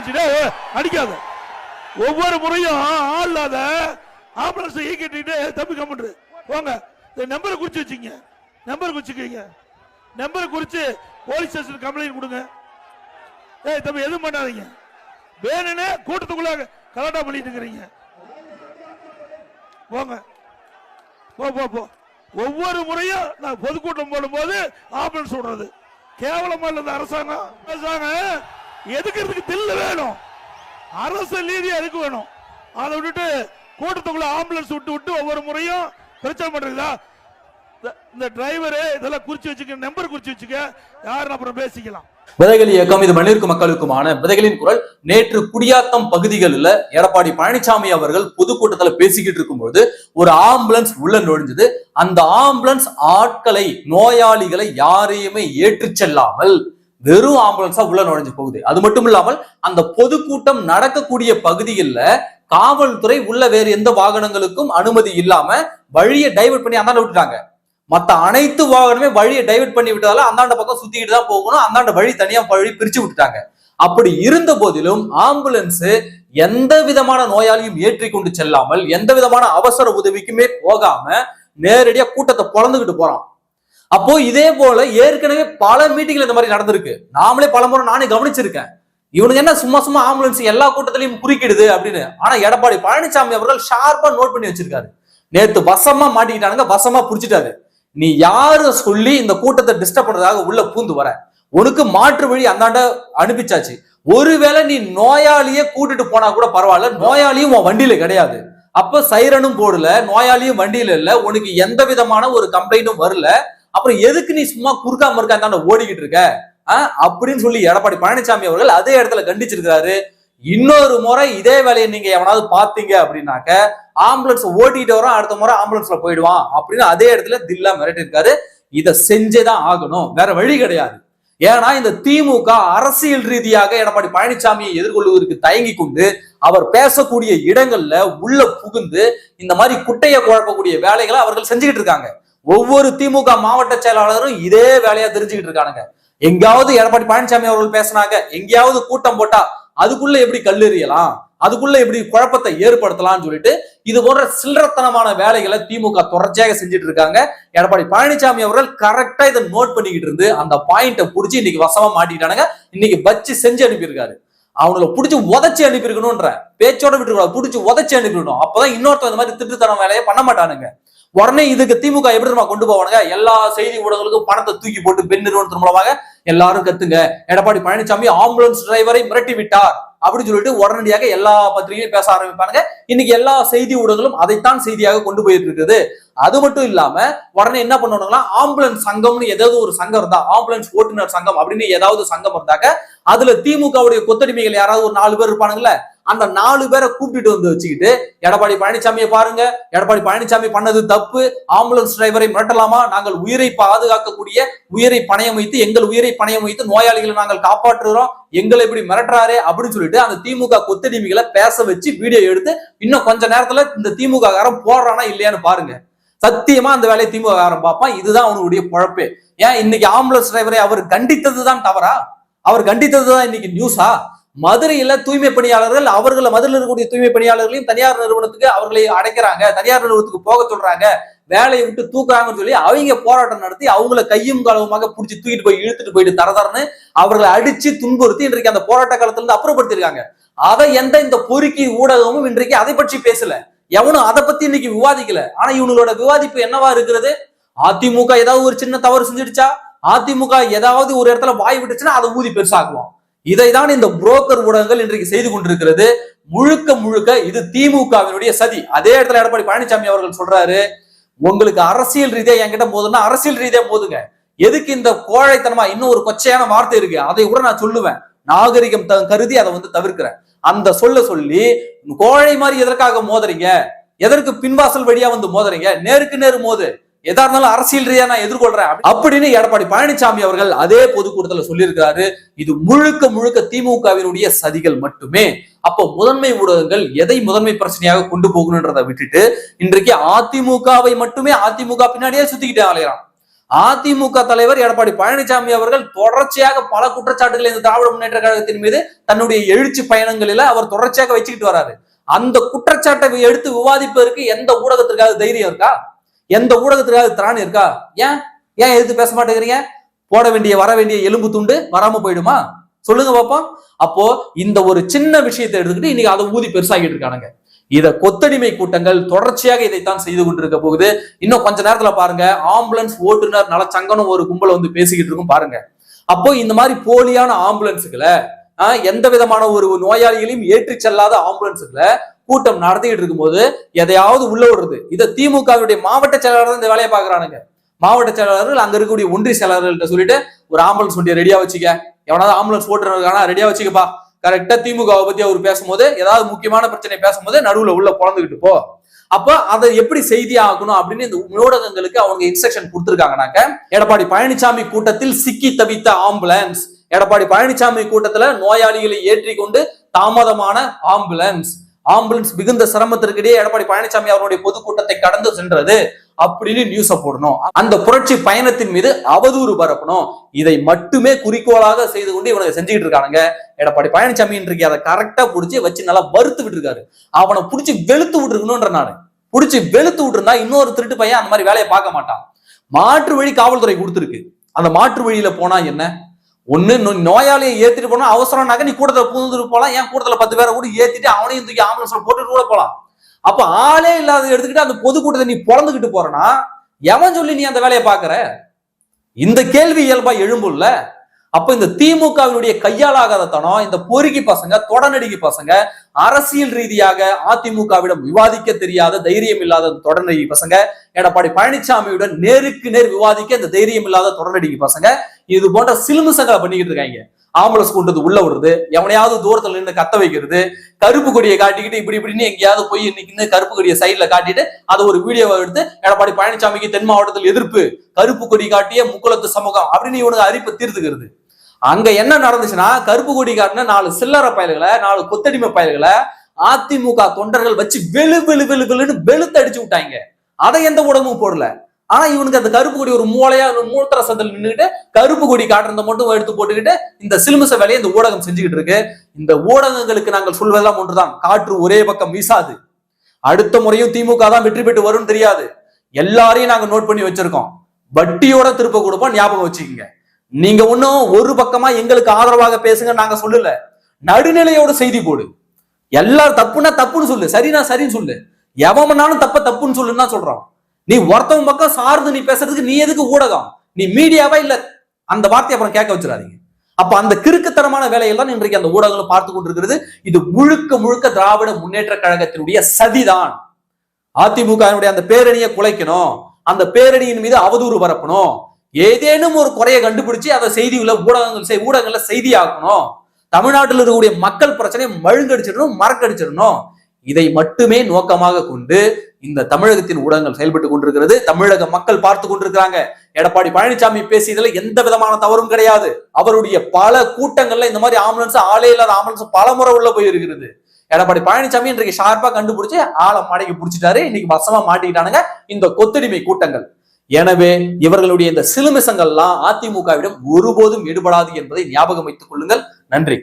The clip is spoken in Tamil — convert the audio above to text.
அடிச்சுட்டு அடிக்காத. ஒவ்வொரு முறையும் ஆள் இல்லாத ஆம்புலன்ஸ் ஈக்கிட்டு தம்பி கம்முன்று போங்க. இந்த நம்பரை குறிச்சு வச்சுங்க நம்பர் குறிச்சுக்கீங்க நம்பரை குறிச்சு போலீஸ் ஸ்டேஷன் கம்ப்ளைண்ட் கொடுங்க. ஏய் தம்பி எதுவும் பண்ணாதீங்க. வேணும்னே கூட்டத்துக்குள்ள கலாட்டா பண்ணிட்டு இருக்கிறீங்க. போங்க. போ போ போ. ஒவ்வொரு முறையும் நான் பொதுக்கூட்டம் போடும்போது ஆம்புலன்ஸ் விடுறது கேவலமா இல்லை அரசாங்கம்? அரசாங்கம் எதுக்கிறதுக்கு தில்லு வேணும்? அரசு நீதியா எதுக்கு வேணும். அதை விட்டுட்டு கூட்டத்துக்குள்ள ஆம்புலன்ஸ் விட்டு விட்டு ஒவ்வொரு முறையும் பிரச்சனை பண்றீங்களா? இந்த டிரைவரு இதெல்லாம் குறிச்சு வச்சுக்க நம்பர் குறிச்சு வச்சுக்க யாரும் அப்புறம் பேசிக்கலாம். விதைகள் இயக்கம் இது மண்ணிற்கு மக்களுக்குமான விதைகளின் குரல். நேற்று குடியாத்தம் பகுதிகளில் எடப்பாடி பழனிசாமி அவர்கள் பொதுக்கூட்டத்தில் பேசிக்கிட்டு இருக்கும்போது ஒரு ஆம்புலன்ஸ் உள்ள நுழைஞ்சது. அந்த ஆம்புலன்ஸ் ஆட்களை நோயாளிகளை யாரையுமே ஏற்றுச் செல்லாமல் வெறும் ஆம்புலன்ஸா உள்ள நுழைஞ்சு போகுது. அது மட்டும் இல்லாமல் அந்த பொதுக்கூட்டம் நடக்கக்கூடிய பகுதியில் காவல்துறை உள்ள வேறு எந்த வாகனங்களுக்கும் அனுமதி இல்லாம வழியை டைவர்ட் பண்ணி அந்தாண்ட விட்டுட்டாங்க. மத்த அனைத்து வாகனமே வழியை டைவர்ட் பண்ணி விட்டதால அந்தாண்ட பக்கம் சுத்திக்கிட்டு தான் போகணும். அந்தாண்ட வழி தனியா வழி பிரிச்சு விட்டுட்டாங்க. அப்படி இருந்த போதிலும் ஆம்புலன்ஸ் எந்த விதமான நோயாளியும் ஏற்றி கொண்டு செல்லாமல் எந்த விதமான அவசர உதவிக்குமே போகாம நேரடியா கூட்டத்தை பொழந்துகிட்டு போறான். அப்போ இதே போல ஏற்கனவே பல மீட்டிங்ல இந்த மாதிரி நடந்திருக்கு. நாமளே பல முறை நானே கவனிச்சிருக்கேன். இவனுக்கு என்ன சும்மா சும்மா ஆம்புலன்ஸ் எல்லா கூட்டத்திலையும் குறுக்கிடுது அப்படின்னு. ஆனா எடப்பாடி பழனிசாமி அவர்கள் ஷார்ப்பா நோட் பண்ணி வச்சிருக்காரு. நேத்து வசமா மாட்டிக்கிட்டானுங்க வசமா புடிச்சிட்டாரு. நீ யாரு சொல்லி இந்த கூட்டத்தை டிஸ்டர்ப் பண்றதாக உள்ள பூந்து வர? உனக்கு மாற்று வழி அந்தாண்ட அனுப்பிச்சாச்சு. ஒருவேளை நீ நோயாளியே கூட்டிட்டு போனா கூட பரவாயில்ல நோயாளியும் உன் வண்டியில கிடையாது. அப்ப சைரனும் போடல நோயாளியும் வண்டியில இல்ல உனக்கு எந்த விதமான ஒரு கம்ப்ளைண்ட்டும் வரல. அப்புறம் எதுக்கு நீ சும்மா குறுக்காம இருக்க ஓடிக்கிட்டு இருக்க? அப்படின்னு சொல்லி எடப்பாடி பழனிசாமி அவர்கள் அதே இடத்துல கண்டிச்சிருக்கிறாரு. இன்னொரு முறை இதே வேலையை நீங்க எவனாவது பாத்தீங்க அப்படின்னாக்க ஆம்புலன்ஸ் ஓட்டிட்டு வரோம் அடுத்த முறை ஆம்புலன்ஸ்ல போயிடுவான் அப்படின்னு அதே இடத்துல தில்லா மிரட்டி இருக்காரு இதை செஞ்சேதான் ஆகணும் வேற வழி கிடையாது. ஏன்னா இந்த திமுக அரசியல் ரீதியாக எடப்பாடி பழனிசாமியை எதிர்கொள்வதற்கு தயங்கி கொண்டு அவர் பேசக்கூடிய இடங்கள்ல உள்ள புகுந்து இந்த மாதிரி குட்டையை குழப்பக்கூடிய வேலைகளை அவர்கள் செஞ்சுக்கிட்டு இருக்காங்க. ஒவ்வொரு திமுக மாவட்ட செயலாளரும் இதே வேலையா தெரிஞ்சுக்கிட்டு இருக்கானுங்க. எங்கேயாவது எடப்பாடி பழனிசாமி அவர்கள் பேசினாங்க எங்கேயாவது கூட்டம் போட்டா அதுக்குள்ள எப்படி கல்லெறியலாம் அதுக்குள்ள எப்படி குழப்பத்தை ஏற்படுத்தலாம்னு சொல்லிட்டு இது போன்ற சில்லறத்தனமான வேலைகளை திமுக தொடர்ச்சியாக செஞ்சுட்டு இருக்காங்க. எடப்பாடி பழனிசாமி அவர்கள் கரெக்டா இதை நோட் பண்ணிக்கிட்டு இருந்து அந்த பாயிண்ட புடிச்சு இன்னைக்கு வசமா மாட்டிக்கிட்டானுங்க. இன்னைக்கு வச்சு செஞ்சு அனுப்பியிருக்காரு. அவங்கள புடிச்சு உதச்சி அனுப்பியிருக்கணும்ன்ற பேச்சோட விட்டுருக்கூடாது புடிச்சு உதச்சி அனுப்பிடணும் அப்பதான் இன்னொருத்தர் இந்த மாதிரி திட்டுத்தனம் வேலையை பண்ண மாட்டானுங்க. உடனே இதுக்கு திமுக எப்படி நம்ம கொண்டு போவானுங்க? எல்லா செய்தி ஊடகங்களுக்கும் பணத்தை தூக்கி போட்டு பெண் நிறுவனத்தின் மூலமாக எல்லாரும் கத்துங்க. எடப்பாடி பழனிசாமி ஆம்புலன்ஸ் டிரைவரை மிரட்டி விட்டார். அப்படின்னு சொல்லிட்டு உடனடியாக எல்லா பத்திரிகையும் பேச ஆரம்பிப்பானுங்க. இன்னைக்கு எல்லா செய்தி ஊடகங்களும் அதைத்தான் செய்தியாக கொண்டு போயிட்டு இருக்குது. அது மட்டும் இல்லாம உடனே என்ன பண்ணுவானுங்களா ஆம்புலன்ஸ் சங்கம்னு ஏதாவது ஒரு சங்கம் இருந்தா ஆம்புலன்ஸ் ஓட்டுநர் சங்கம் அப்படின்னு ஏதாவது சங்கம் இருந்தாக்க அதுல திமுகவுடைய கொத்தடிமைகள் யாராவது ஒரு நாலு பேர் இருப்பானுங்களே அந்த நாலு பேரை கூப்பிட்டு வந்து வச்சுக்கிட்டு எடப்பாடி பழனிசாமியை பாருங்க எடப்பாடி பழனிசாமி பண்ணது தப்பு ஆம்புலன்ஸ் டிரைவரை மிரட்டலாமா? நாங்கள் உயிரை பாதுகாக்கக்கூடிய உயிரை பணையம் வைத்து எங்கள் உயிரை பணையம் வைத்து நோயாளிகளை நாங்கள் காப்பாற்றுகிறோம். எங்களை இப்படி மிரட்டுறாரே அப்படின்னு சொல்லிட்டு அந்த திமுக கொத்தடிமைகளை பேச வச்சு வீடியோ எடுத்து இன்னும் கொஞ்ச நேரத்துல இந்த திமுக காரம் போடுறானா இல்லையான்னு பாருங்க. சத்தியமா அந்த வேலையை திமுக காரம் பார்ப்பான். இதுதான் அவனுடைய பொழப்பு. ஏன் இன்னைக்கு ஆம்புலன்ஸ் டிரைவரை அவர் கண்டித்தது தான் தவறா? அவர் கண்டித்தது தான் இன்னைக்கு நியூஸா மதுரையில தூய்மை பணியாளர்கள் அவர்களை மதுரையில் இருக்கக்கூடிய தூய்மை பணியாளர்களையும் தனியார் நிறுவனத்துக்கு அவர்களை அடைக்கிறாங்க. தனியார் நிறுவனத்துக்கு போக சொல்றாங்க. வேலையை விட்டு தூக்குறாங்கன்னு சொல்லி அவங்க போராட்டம் நடத்தி அவங்கள கையும் களவுமாக பிடிச்சி தூக்கிட்டு போய் இழுத்துட்டு போயிட்டு தரதரன்னு அவர்களை அடிச்சு துன்புறுத்தி இன்றைக்கு அந்த போராட்ட காலத்துல இருந்து அப்புறப்படுத்திருக்காங்க அதை எந்த இந்த பொறுக்கி ஊடகமும் இன்றைக்கு அதை பற்றி பேசல. எவனும் அதை பத்தி இன்னைக்கு விவாதிக்கல. ஆனா இவங்களோட விவாதிப்பு என்னவா இருக்கிறது? அதிமுக ஏதாவது ஒரு சின்ன தவறு செஞ்சிடுச்சா? அதிமுக ஏதாவது ஒரு இடத்துல வாய் விட்டுச்சுன்னா அதை ஊதி இதை தான் இந்த புரோக்கர் ஊடகங்கள் இன்றைக்கு செய்து கொண்டிருக்கிறது. முழுக்க முழுக்க இது திமுகவினுடைய சதி. அதே இடத்துல எடப்பாடி பழனிசாமி அவர்கள் சொல்றாரு உங்களுக்கு அரசியல் ரீதியா என்கிட்ட போதுன்னா அரசியல் ரீதியா மோதுங்க. எதுக்கு இந்த கோழைத்தனமா இன்னும் ஒரு கொச்சையான வார்த்தை இருக்கு. அதை கூட நான் சொல்லுவேன். நாகரிகம் த- கருதி அதை வந்து தவிர்க்கிறேன். அந்த சொல்ல சொல்லி கோழை மாதிரி எதற்காக மோதுறீங்க? எதற்கு பின்வாசல் வழியா வந்து மோதுறீங்க? நேருக்கு நேரு மோது. எதா இருந்தாலும் அரசியல் ரீதியா நான் எதிர்கொள்றேன் அப்படின்னு எடப்பாடி பழனிசாமி அவர்கள் அதே பொதுக்கூட்டத்தில் சொல்லியிருக்காரு இது முழுக்க முழுக்க திமுகவினுடைய சதிகள் மட்டுமே. அப்போ முதன்மை ஊடகங்கள் எதை முதன்மை பிரச்சனையாக கொண்டு போகணுன்றதை விட்டுட்டு இன்றைக்கு அதிமுகவை மட்டுமே அதிமுக பின்னாடியே சுத்திக்கிட்டே அலையிறான். அதிமுக தலைவர் எடப்பாடி பழனிசாமி அவர்கள் தொடர்ச்சியாக பல குற்றச்சாட்டுகளை இந்த திராவிட முன்னேற்ற கழகத்தின் மீது தன்னுடைய எழுச்சி பயணங்களில அவர் தொடர்ச்சியாக வச்சுக்கிட்டு வராரு. அந்த குற்றச்சாட்டை எடுத்து விவாதிப்பதற்கு எந்த ஊடகத்திற்காக தைரியம் இருக்கா? எந்த ஊடகத்துக்காவது திராணி இருக்கா? ஏன்? ஏன் எதிர்த்து பேச மாட்டேங்கிறீங்க? போட வேண்டிய வர வேண்டிய எலும்பு துண்டு வராம போயிடுமா? சொல்லுங்க பாப்போம். அப்போ இந்த ஒரு சின்ன விஷயத்தை எடுத்துக்கிட்டு இன்னைக்கு அதை ஊதி பெருசாகிட்டு இருக்கானுங்க. இதை கொத்தடிமை கூட்டங்கள் தொடர்ச்சியாக இதைத்தான் செய்து கொண்டிருக்க போகுது. இன்னும் கொஞ்ச நேரத்துல பாருங்க. ஆம்புலன்ஸ் ஓட்டுநர் நலச்சங்கனும் ஒரு கும்பல வந்து பேசிக்கிட்டு இருக்கும் பாருங்க. அப்போ இந்த மாதிரி போலியான ஆம்புலன்ஸுகளை ஆஹ், எந்த விதமான ஒரு நோயாளிகளையும் ஏற்றி செல்லாத ஆம்புலன்ஸுகளை கூட்டம் நடத்திக்கிட்டு இருக்கும்போது எதையாவது உள்ள விடுறது. இதை திமுகவுடைய மாவட்ட செயலாளர் தான் இந்த வேலையை பாக்குறானுங்க மாவட்ட செயலாளர்கள் அங்க இருக்கக்கூடிய ஒன்றிய செயலாளர்கள்ட்ட சொல்லிட்டு ஒரு ஆம்புலன்ஸ் வண்டியை ரெடியா வச்சுக்க. எவனாவது ஆம்புலன்ஸ் போட்டுருக்கானா ரெடியா வச்சுக்கப்பா. கரெக்டா திமுகவை பத்தி அவர் பேசும்போது ஏதாவது முக்கியமான பிரச்சனை பேசும்போது நடுவுல உள்ள பொழந்துகிட்டு போ. அப்ப அதை எப்படி செய்தி ஆகணும் அப்படின்னு இந்த ஊடகங்களுக்கு அவங்க இன்ஸ்ட்ரக்ஷன் கொடுத்துருக்காங்கனாக்க எடப்பாடி பழனிசாமி கூட்டத்தில் சிக்கி தவித்த ஆம்புலன்ஸ் எடப்பாடி பழனிசாமி கூட்டத்துல நோயாளிகளை ஏற்றி கொண்டு தாமதமான ஆம்புலன்ஸ் ஆம்புலன்ஸ் மிகுந்த சிரமத்திற்கிடையே எடப்பாடி பழனிசாமி அவருடைய பொதுக்கூட்டத்தை கடந்து சென்றது அப்படின்னு நியூஸ போடணும். அந்த புரட்சி பயணத்தின் மீது அவதூறு பரப்பணும். இதை மட்டுமே குறிக்கோளாக செய்து கொண்டு இவனுக்கு செஞ்சுக்கிட்டு இருக்கானுங்க. எடப்பாடி பழனிசாமி இன்றைக்கு அதை கரெக்டா புடிச்சு வச்சு நல்லா வறுத்து விட்டுருக்காரு. அவனை புடிச்சு வெளுத்து விட்டுருக்கணும்ன்ற நானு. புடிச்சு வெளுத்து விட்டுருந்தா இன்னொரு திருட்டு பையன் அந்த மாதிரி வேலையை பார்க்க மாட்டான். மாற்று வழி காவல்துறை கொடுத்துருக்கு. அந்த மாற்று வழியில போனா என்ன? ஒன்று நோயாளியை ஏற்றிட்டு போனால் அவசரம்னாக்க நீ கூட்டத்துல புகுந்துட்டு போகலாம் ஏன் கூட்டத்தில் பத்து பேரை கூட ஏற்றிட்டு அவனையும் தூக்கி ஆம்புலன்ஸில் போட்டுட்டு கூட போகலாம் அப்போ ஆளே இல்லாத எடுத்துக்கிட்டு அந்த பொதுக்கூட்டத்தை நீ பிறந்துக்கிட்டு போறனா? எவன் சொல்லி நீ அந்த வேலையை பார்க்குற இந்த கேள்வி இயல்பா எழும்புல்ல அப்ப இந்த திமுகவினுடைய கையாலாகாத தனம் இந்த பொறுக்கி பசங்க தொடநடிகை பசங்க அரசியல் ரீதியாக அதிமுகவிடம் விவாதிக்க தெரியாத தைரியம் இல்லாத தொடநடிகை பசங்க எடப்பாடி பழனிசாமியுடன் நேருக்கு நேர் விவாதிக்க இந்த தைரியம் இல்லாத தொடநடிகை பசங்க இது போன்ற சிலுமிசங்களை பண்ணிக்கிட்டு இருக்காங்க. ஆம்புலன்ஸ் கொண்டு உள்ள விடுறது எவனையாவது தூரத்துல நின்று கத்த வைக்கிறது கருப்பு கொடியை காட்டிக்கிட்டு இப்படி இப்படின்னு எங்கேயாவது போய் இன்னைக்கு கருப்பு கொடியை சைட்ல காட்டிட்டு அதை ஒரு வீடியோவை எடுத்து எடப்பாடி பழனிசாமிக்கு தென் மாவட்டத்தில் எதிர்ப்பு கருப்பு கொடி காட்டிய முக்குளத்து சமூகம் அப்படின்னு இவனுக்கு அறிப்பு தீர்த்துக்கிறது. அங்க என்ன நடந்துச்சுன்னா கருப்பு கொடி காட்டின நாலு சில்லறை பயல்களை நாலு கொத்தடிமை பயல்களை அதிமுக தொண்டர்கள் வச்சு வெளு வெளு வெளு வெளுன்னு வெளுத்து அடிச்சு விட்டாங்க. அதை எந்த ஊடகமும் போடல. ஆனா இவனுக்கு அந்த கருப்பு கொடி ஒரு மூளையா ஒரு சந்தில் நின்றுகிட்டு கருப்பு கொடி காட்டுறத மட்டும் எடுத்து போட்டுக்கிட்டு இந்த சிலுமிச வேலையை இந்த ஊடகம் செஞ்சுக்கிட்டு இருக்கு. இந்த ஊடகங்களுக்கு நாங்கள் சொல்வதெல்லாம் ஒன்றுதான். காற்று ஒரே பக்கம் வீசாது. அடுத்த முறையும் திமுக தான் வெற்றி பெற்று வரும்னு தெரியாது. எல்லாரையும் நாங்க நோட் பண்ணி வச்சிருக்கோம். வட்டியோட திருப்ப கொடுப்போம் ஞாபகம் வச்சுக்கோங்க. நீங்க ஒன்னும் ஒரு பக்கமா எங்களுக்கு ஆதரவாக பேசுங்க நாங்க சொல்லல. நடுநிலையோட செய்தி போடு. எல்லாரும் தப்புனா தப்புன்னு சொல்லு. சரினா சரின்னு சொல்லு. எவமனாலும் தப்ப தப்புன்னு சொல்லுன்னு தான் சொல்றான் நீ ஒருத்தவன் பக்கம் சார்ந்து நீ பேசுறதுக்கு நீ எதுக்கு ஊடகம்? நீ மீடியாவா இல்ல? அந்த வார்த்தையை அப்புறம் கேட்க வச்சிடாதீங்க. அப்ப அந்த கிறுக்குத்தனமான வேலையெல்லாம் இன்றைக்கு அந்த ஊடகங்கள் பார்த்து கொண்டிருக்கிறது. இது முழுக்க முழுக்க திராவிட முன்னேற்ற கழகத்தினுடைய சதிதான். அதிமுகவினுடைய அந்த பேரணியை குலைக்கணும். அந்த பேரணியின் மீது அவதூறு பரப்பணும். ஏதேனும் ஒரு குறையை கண்டுபிடிச்சு அதை செய்தி உள்ள ஊடகங்கள் செய்- செய்தி ஆக்கணும் தமிழ்நாட்டில் இருக்கக்கூடிய மக்கள் பிரச்சனையை மழுங்கடிச்சிடணும் மறக்கடிச்சிடணும். இதை மட்டுமே நோக்கமாக கொண்டு இந்த தமிழகத்தின் ஊடகங்கள் செயல்பட்டு கொண்டிருக்கிறது. தமிழக மக்கள் பார்த்து கொண்டிருக்கிறாங்க. எடப்பாடி பழனிசாமி பேசியதுல எந்த விதமான தவறும் கிடையாது. அவருடைய பல கூட்டங்கள்ல இந்த மாதிரி ஆம்புலன்ஸ் ஆளே இல்லாத ஆம்புலன்ஸ் பல முறை உள்ள போயிருக்கிறது. எடப்பாடி பழனிசாமி இன்றைக்கு ஷார்ப்பா கண்டுபிடிச்சு ஆளை மாடைக்கு பிடிச்சிட்டாரு. இன்னைக்கு வசமா மாட்டிக்கிட்டானுங்க இந்த கொத்தடிமை கூட்டங்கள். எனவே இவர்களுடைய இந்த சிலுமிசங்கள்லாம் அதிமுகவிடம் ஒருபோதும் ஈடுபடாது என்பதை ஞாபகம் வைத்துக் கொள்ளுங்கள். நன்றி.